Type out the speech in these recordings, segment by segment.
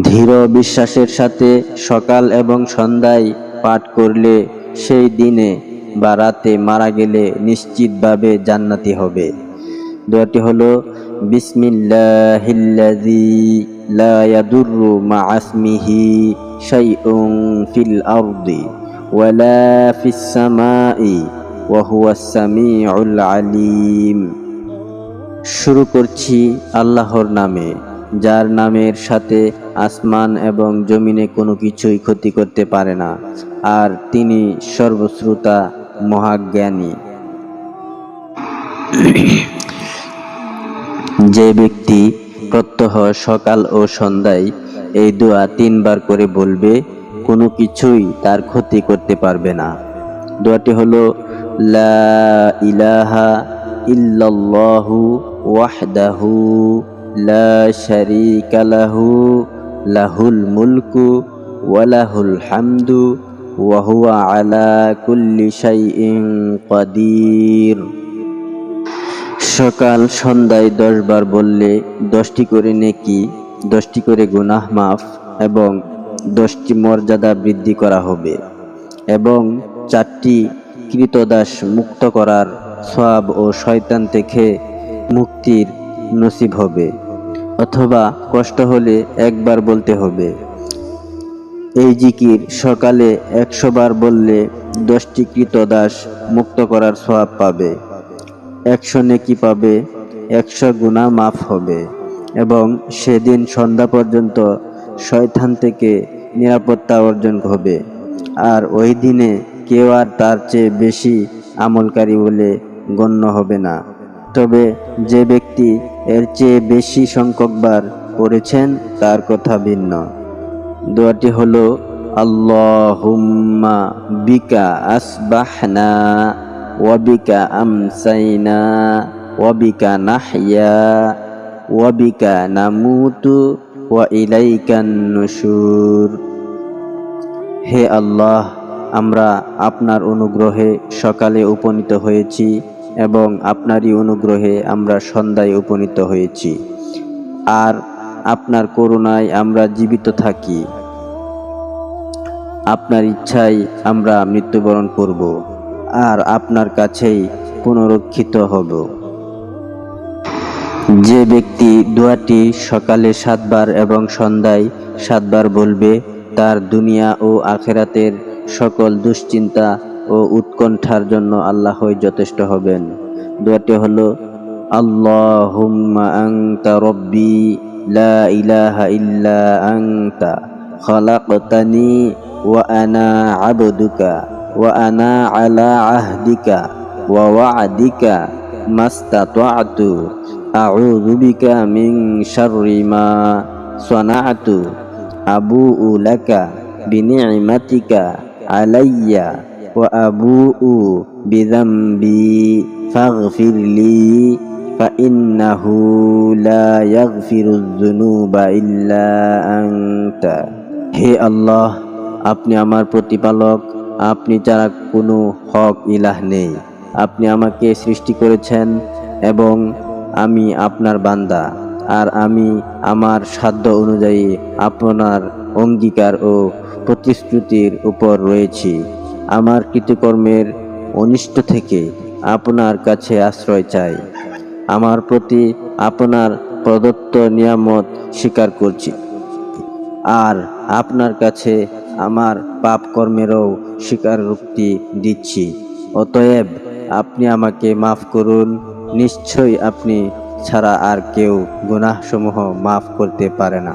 দৃঢ় বিশ্বাসের সাথে সকাল এবং সন্ধ্যায় পাঠ করলে সেই দিনে বা রাতে মারা গেলে নিশ্চিতভাবে জান্নাতি হবে। দোয়াটি হলো, বিসমিল্লাহিল্লাযী লা ইয়াদুররু মা'আসমিহি শাইউন ফিল আরদি ওয়ালা ফিস সামাই ওয়া হুয়াস সামিউল আলিম। শুরু করছি আল্লাহর নামে। যার নামের সাথে আসমান এবং জমিনে কোনো কিছুই ক্ষতি করতে পারে না, আর তিনি সর্বশ্রোতা মহাজ্ঞানী। যে ব্যক্তি প্রত্যহ সকাল ও সন্ধ্যায় এই দোয়া তিনবার করে বলবে, কোনো কিছুই তার ক্ষতি করতে পারবে না। দোয়াটি হলো, লা ইলাহা ইল্লাল্লাহু ওয়াহদাহু। লা লাহুল হামদু সকাল সন্ধ্যায় দশ বার বললে দশটি করে নেকি, দশটি করে গুনাহ মাফ এবং দশটি মর্যাদা বৃদ্ধি করা হবে এবং চারটি কৃতদাস মুক্ত করার সওয়াব ও শয়তান থেকে মুক্তির নসিব হবে। অথবা কষ্ট হলে একবার বলতে হবে। এই জিকির সকালে একশো বার বললে দশটি কৃতদাস মুক্ত করার সওয়াব পাবে। একশো নেকি পাবে, একশো গুণা মাফ হবে এবং সেদিন সন্ধ্যা পর্যন্ত শয়তান থেকে নিরাপত্তা অর্জন হবে। আর ওই দিনে কেউ আর তার চেয়ে বেশি আমলকারী বলে গণ্য হবে না। তবে যে ব্যক্তি এর চেয়ে বেশি সংখ্যকবার পড়েছেন, তার কথা ভিন্ন। দোয়াটি হল, আল্লাহুম্মা বিকা আসবাহনা ওয়াবিকা আমসাইনা ওয়াবিকা নাহইয়া ওয়াবিকা নামুতু ওয়া ইলাইকান নুশুর। হে আল্লাহ, আমরা আপনার অনুগ্রহে সকালে উপনীত হয়েছি। এবং আপনারই অনুগ্রহে আমরা সন্ধ্যায় উপনীত হয়েছি। আর আপনার করুণায় আমরা জীবিত থাকি। আপনার ইচ্ছায় আমরা মৃত্যুবরণ করব। আর আপনার কাছেই পুনরক্ষিত হব। যে ব্যক্তি দোয়াটি সকালে সাতবার এবং সন্ধ্যায় সাতবার বলবে, তার দুনিয়া ও আখেরাতের সকল দুশ্চিন্তা ও উৎকণ্ঠার জন্য আল্লাহই যথেষ্ট হবেন। দোয়াটি হলো, আল্লাহুম্মা আনতা রব্বি লা ইলাহা ইল্লা আনতা খালাকতানি ওয়া আনা আবদুকা ওয়া আনা আলা আহদিকা ওয়া ওয়া'দিকা মাস্তাতা'তু। আউযু বিকা মিন শাররি মা সানা'তু। আবুউ লাকা বিনি'মাতিকা আলাইয়া ওয়া আবুউ বিযামবি ফাগফির লি فإنه لا يغفر الذنوب إلا أنت হে আল্লাহ আপনি আমার প্রতিপালক আপনি ছাড়া কোনো হক ইলাহ নেই আপনি আমাকে সৃষ্টি করেছেন এবং আমি আপনার বান্দা আর আমি আমার সাধ্য অনুযায়ী আপনার অঙ্গীকার ও প্রতিশ্রুতির উপর রয়েছি আমার কৃতকর্মের অনিষ্ট থেকে আপনার কাছে আশ্রয় চাই। আমার প্রতি আপনার প্রদত্ত নিয়ামত স্বীকার করছি। আর আপনার কাছে আমার পাপ কর্মেরও স্বীকারোক্তি দিচ্ছি। অতএব আপনি আমাকে মাফ করুন। নিশ্চয়ই আপনি ছাড়া আর কেউ গুনাহসমূহ মাফ করতে পারে না।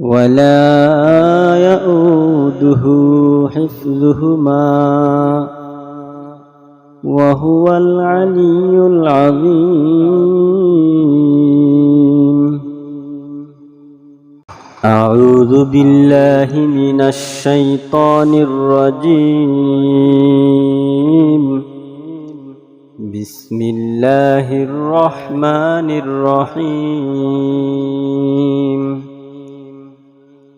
ولا يؤوده حفظهما وهو العلي العظيم. أعوذ بالله من الشيطان الرجيم. بسم الله الرحمن الرحيم.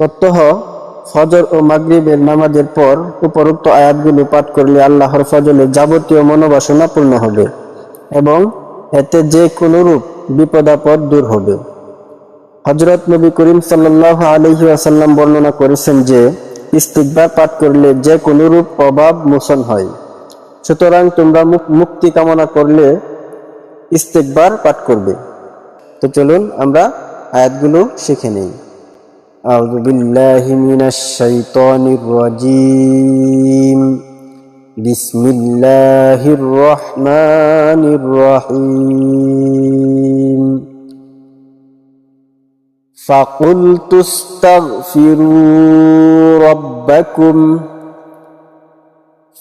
প্রত্যহ ফজর ও মাগরিবের নামাজের পর উপরোক্ত আয়াতগুলো পাঠ করলে আল্লাহর ফজলে যাবতীয় মনোবাসনা পূর্ণ হবে এবং এতে যে কোনো রূপ বিপদাপদ দূর হবে। হজরত নবী করিম সাল্লাহ আলহি আসাল্লাম বর্ণনা করেছেন যে ইস্তিকবার পাঠ করলে যে কোনো রূপ অভাব মোচন হয়। সুতরাং তোমরা মুক- মুক্তি কামনা করলে ইস্তিকবার পাঠ করবে। তো চলুন আমরা আয়াতগুলো শিখে নেই। أعوذ بالله من الشيطان الرجيم. بسم الله الرحمن الرحيم. فقلت استغفروا ربكم.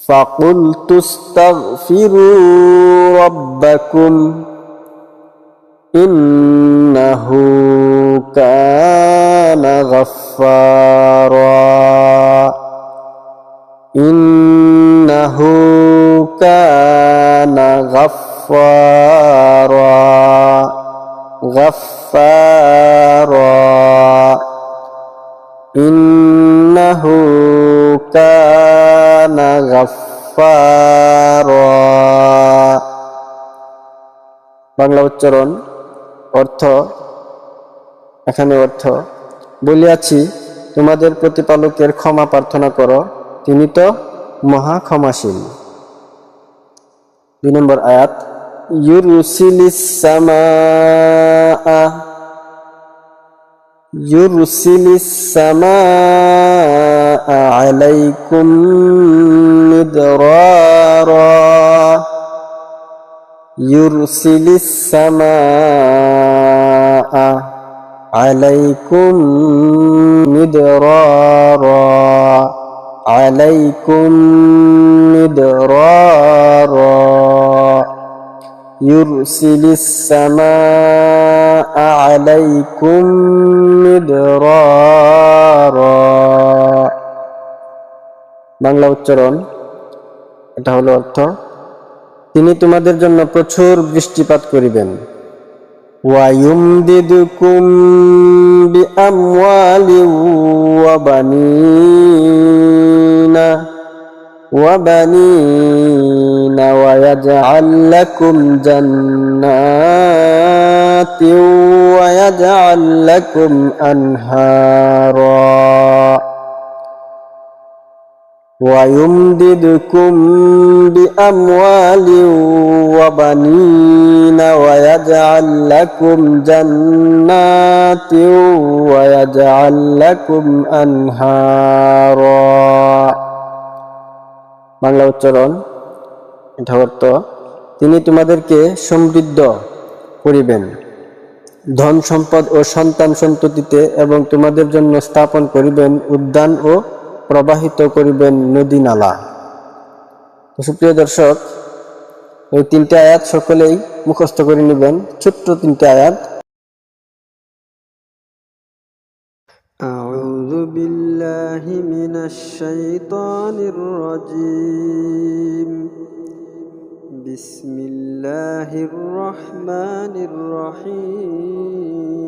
فقلت استغفروا ربكم. إنه كان غفارا إنه كان غفارا غفارا إنه كان غفارا বাংলা উচ্চারণ অর্থ এখানে অর্থ বলিয়াছি, তোমাদের প্রতিপালকের ক্ষমা প্রার্থনা কর, তিনি তো মহা ক্ষমাশীল দুই নম্বর আয়াত ইউরুসিলিসামা ইউরুসিলিসামা আলাইকুম মিদরারা। ইউরসিলিসামা عليكم مدرارا عليكم مدرارا يرسل السماء عليكم مدرارا বাংলা উচ্চারণ এটা হলো অর্থ তিনি তোমাদের জন্য প্রচুর বৃষ্টিপাত করিবেন ويمددكم بأموال وبنين وبنين ويجعل لكم جنات ويجعل لكم أنهارا. ويمددكم بأموال وبنين ويجعل لكم جنات ويجعل لكم أنهارا বাংলা উচ্চারণ এটা অর্থ তিনি তোমাদেরকে সমৃদ্ধ করিবেন ধন সম্পদ ও সন্তান সন্ততিতে এবং তোমাদের জন্য স্থাপন করিবেন উদ্যান ও প্রবাহিত করিবেন নদী নালা তো সুপ্রিয় দর্শক এই তিনটে আয়াত সকলেই মুখস্থ করে নেবেন ছোট্ট তিনটে আয়াত أعوذ بالله من الشيطان الرجيم بسم الله الرحمن الرحيم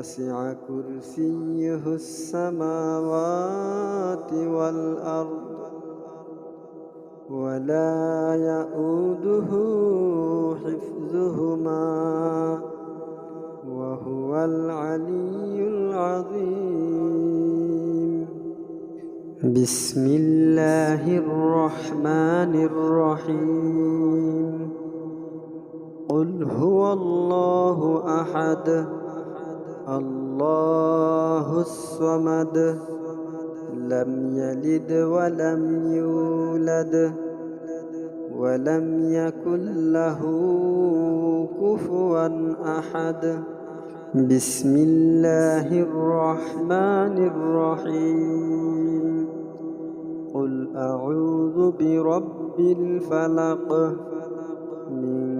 وسع كرسيه السماوات والأرض ولا يؤوده حفظهما وهو العلي العظيم. بسم الله الرحمن الرحيم. قل هو الله أحد. الله الصمد لم يلد ولم يولد ولم يكن له كفوا أحد. بسم الله الرحمن الرحيم. قل أعوذ برب الفلق من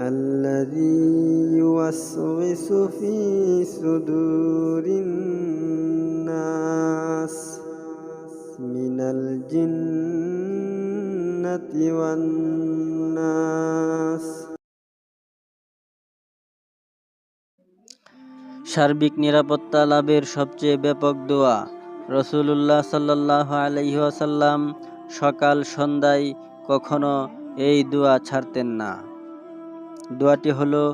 الذي يوسوس في صدور الناس من الجنة والناس সার্বিক নিরাপত্তা লাভের সবচেয়ে ব্যাপক দোয়া রসুলুল্লাহ সাল্লাহ আলহিহাসাল্লাম সকাল সন্ধ্যায় কখনো এই দোয়া ছাড়তেন না দোয়াটি হলো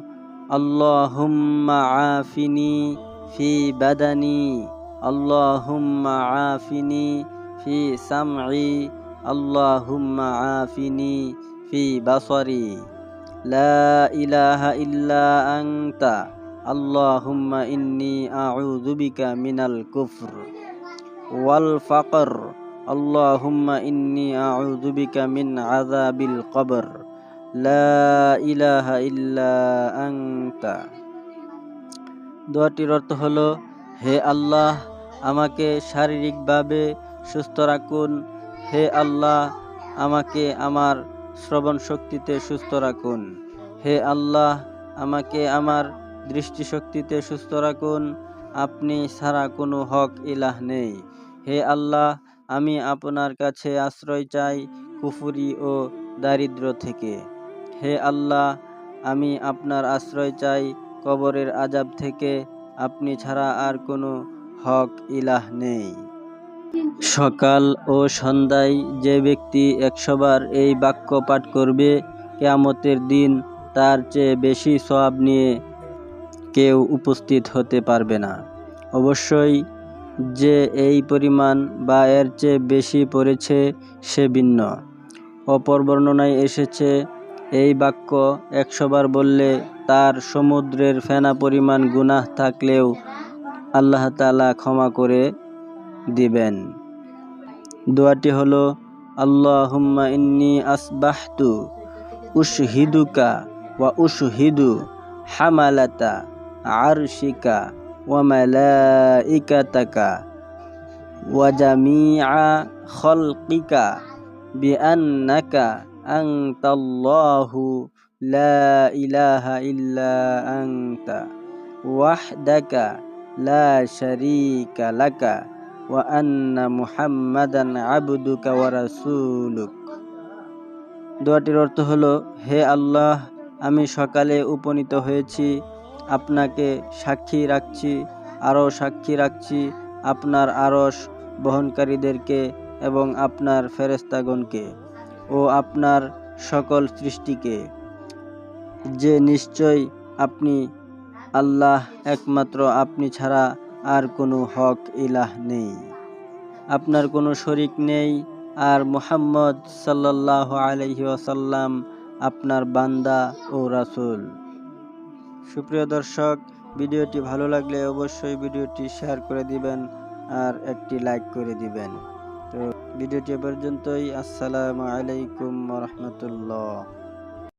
আল্লাহুম্মা আফিনি ফি বাদানি আল্লাহুম্মা আফিনি ফি সামঈ আল্লাহুম্মা আফিনি ফি বাসরি লা ইলাহা ইল্লা আনতা আল্লাহুম্মা ইন্নি আউযু বিকা মিনাল কুফর ওয়াল ফাকর আল্লাহুম্মা ইন্নি আউযু বিকা মিন আযাবিল কবর লা ইলাহা ইল্লা আনতা। দোয়াটির অর্থ হলো, হে আল্লাহ, আমাকে শারীরিকভাবে সুস্থ রাখুন। হে আল্লাহ, আমাকে আমার শ্রবণ শক্তিতে সুস্থ রাখুন। হে আল্লাহ, আমাকে আমার দৃষ্টিশক্তিতে সুস্থ রাখুন। আপনি ছাড়া কোনো হক ইলাহ নেই। হে আল্লাহ, আমি আপনার কাছে আশ্রয় চাই কুফুরি ও দারিদ্র থেকে। হে আল্লাহ, আমি আপনার আশ্রয় চাই কবরের আজাব থেকে। আপনি ছাড়া আর কোনো হক ইলাহ নেই। সকাল ও সন্ধ্যায় যে ব্যক্তি একশোবার এই বাক্য পাঠ করবে, কেয়ামতের দিন তার চেয়ে বেশি সওয়াব নিয়ে কেউ উপস্থিত হতে পারবে না। অবশ্যই যে এই পরিমাণ বা এর চেয়ে বেশি পড়েছে সে ভিন্ন। অপর বর্ণনায় এসেছে এই বাক্য একশোবার বললে তার সমুদ্রের ফেনা পরিমাণ গুনাহ থাকলেও আল্লাহ তালা ক্ষমা করে দিবেন। দোয়াটি হলো, আল্লাহুম্মা ইন্নি আসবাহতু উশহিদুকা ওয়া উশহিদু হামালাতা আরশিকা ওয়া মালাইকাতাকা ওয়া জামিআ খলকিকা বিআন্নাকা আনতাল্লাহু লা ইলাহা ইল্লা আনতা ওয়াহদাকা লা শারীকা লাকা ওয়া আন্না মুহাম্মাদান আবদুকা ওয়া দোয়াটির অর্থ হলো, হে আল্লাহ, আমি সকালে উপনীত হয়েছি, আপনাকে সাক্ষী রাখছি, আরও সাক্ষী রাখছি আপনার আরস বহনকারীদেরকে এবং আপনার ফেরেস্তাগণকে ও আপনার সকল সৃষ্টিকে। যে নিশ্চয় আপনি আল্লাহ একমাত্র, আপনি ছাড়া আর কোনো হক ইলাহ নেই। আপনার কোনো শরিক নেই, আর মুহাম্মদ সাল্লাহ আলহি ওয়াসাল্লাম আপনার বান্দা ও রাসুল। সুপ্রিয় দর্শক, ভিডিওটি ভালো লাগলে অবশ্যই ভিডিওটি শেয়ার করে দিবেন আর একটি লাইক করে দিবেন। তো ভিডিওটি এ পর্যন্তই আসসালামু আলাইকুম রহমতুল্লাহ